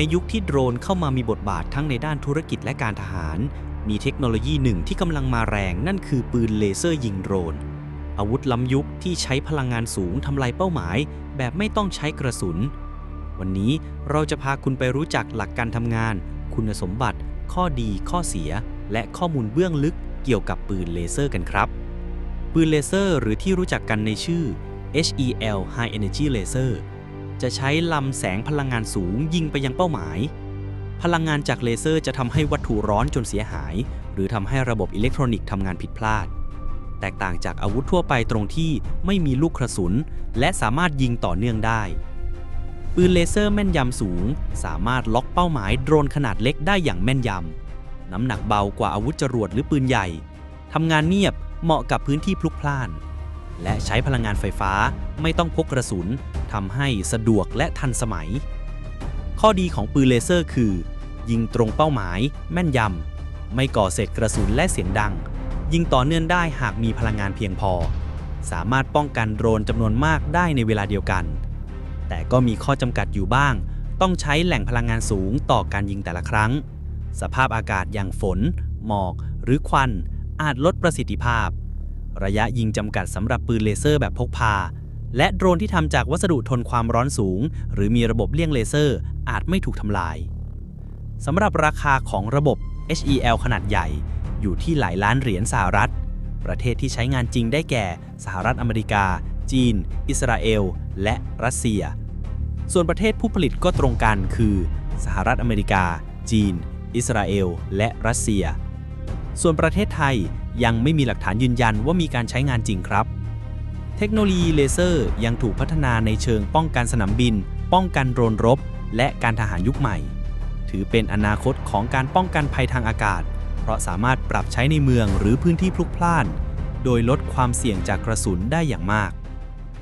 ในยุคที่โดรนเข้ามามีบทบาททั้งในด้านธุรกิจและการทหาร มีเทคโนโลยีหนึ่งที่กำลังมาแรงนั่นคือปืนเลเซอร์ยิงโดรน อาวุธล้ำยุคที่ใช้พลังงานสูงทำลายเป้าหมาย แบบไม่ต้องใช้กระสุน วันนี้เราจะพาคุณไปรู้จักหลักการทำงาน คุณสมบัติ ข้อดี ข้อเสีย และข้อมูลเบื้องลึกเกี่ยวกับปืนเลเซอร์กันครับ ปืนเลเซอร์หรือที่รู้จักกันในชื่อ HEL High Energy Laser จะใช้ลำแสงพลังงานสูงยิงไปยังเป้าหมาย พลังงานจากเลเซอร์จะทำให้วัตถุร้อนจนเสียหาย หรือทำให้ระบบอิเล็กทรอนิกส์ทำงานผิดพลาด แตกต่างจากอาวุธทั่วไปตรงที่ไม่มีลูกกระสุน และสามารถยิงต่อเนื่องได้ ปืนเลเซอร์แม่นยำสูง สามารถล็อกเป้าหมายโดรนขนาดเล็กได้อย่างแม่นยำ น้ำหนักเบากว่าอาวุธจรวดหรือปืนใหญ่ทำงานเงียบเหมาะกับพื้นที่พลุกพล่าน และใช้พลังงานไฟฟ้าไม่ต้องพกกระสุนทำให้สะดวกและทันสมัย ข้อดีของปืนเลเซอร์คือ ยิงตรงเป้าหมาย แม่นยำ ไม่ก่อเศษกระสุนและเสียงดัง ยิงต่อเนื่องได้หากมีพลังงานเพียงพอ สามารถป้องกันโดรนจำนวนมากได้ในเวลาเดียวกัน แต่ก็มีข้อจำกัดอยู่บ้าง ต้องใช้แหล่งพลังงานสูงต่อการยิงแต่ละครั้ง สภาพอากาศอย่างฝน หมอก หรือควันอาจลดประสิทธิภาพ ระยะยิงจำกัดสำหรับปืนเลเซอร์แบบพกพา และโดรนที่ทำจากวัสดุทนความร้อนสูง หรือมีระบบเลี่ยงเลเซอร์อาจไม่ถูกทำลายสำหรับราคาของระบบ HEL ขนาดใหญ่ อยู่ที่หลายล้านเหรียญสหรัฐ ประเทศที่ใช้งานจริงได้แก่สหรัฐอเมริกา จีน อิสราเอล และรัสเซีย ส่วนประเทศผู้ผลิตก็ตรงกันคือ สหรัฐอเมริกา จีน อิสราเอล และรัสเซีย ส่วนประเทศไทยยังไม่มีหลักฐานยืนยันว่ามีการใช้งานจริงครับ เทคโนโลยีเลเซอร์ยังถูกพัฒนาในเชิงป้องกันสนามบิน ป้องกันโดรนรบ และการทหารยุคใหม่ ถือเป็นอนาคตของการป้องกันภัยทางอากาศ เพราะสามารถปรับใช้ในเมืองหรือพื้นที่พลุกพล่าน โดยลดความเสี่ยงจากกระสุนได้อย่างมาก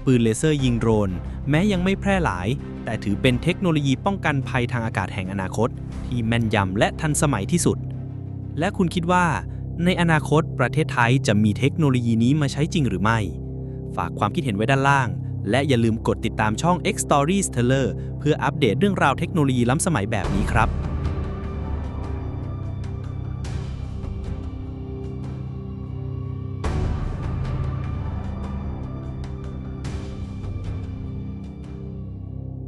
ปืนเลเซอร์ยิงโดรน แม้ยังไม่แพร่หลาย แต่ถือเป็นเทคโนโลยีป้องกันภัยทางอากาศแห่งอนาคต ที่แม่นยำและทันสมัยที่สุด และคุณคิดว่า ในอนาคตประเทศไทยจะมีเทคโนโลยีนี้มาใช้จริงหรือไม่ ฝากความคิดเห็นไว้ด้านล่าง และอย่าลืมกดติดตามช่อง X Stories Teller เพื่ออัปเดตเรื่องราวเทคโนโลยีล้ำสมัยแบบนี้ครับ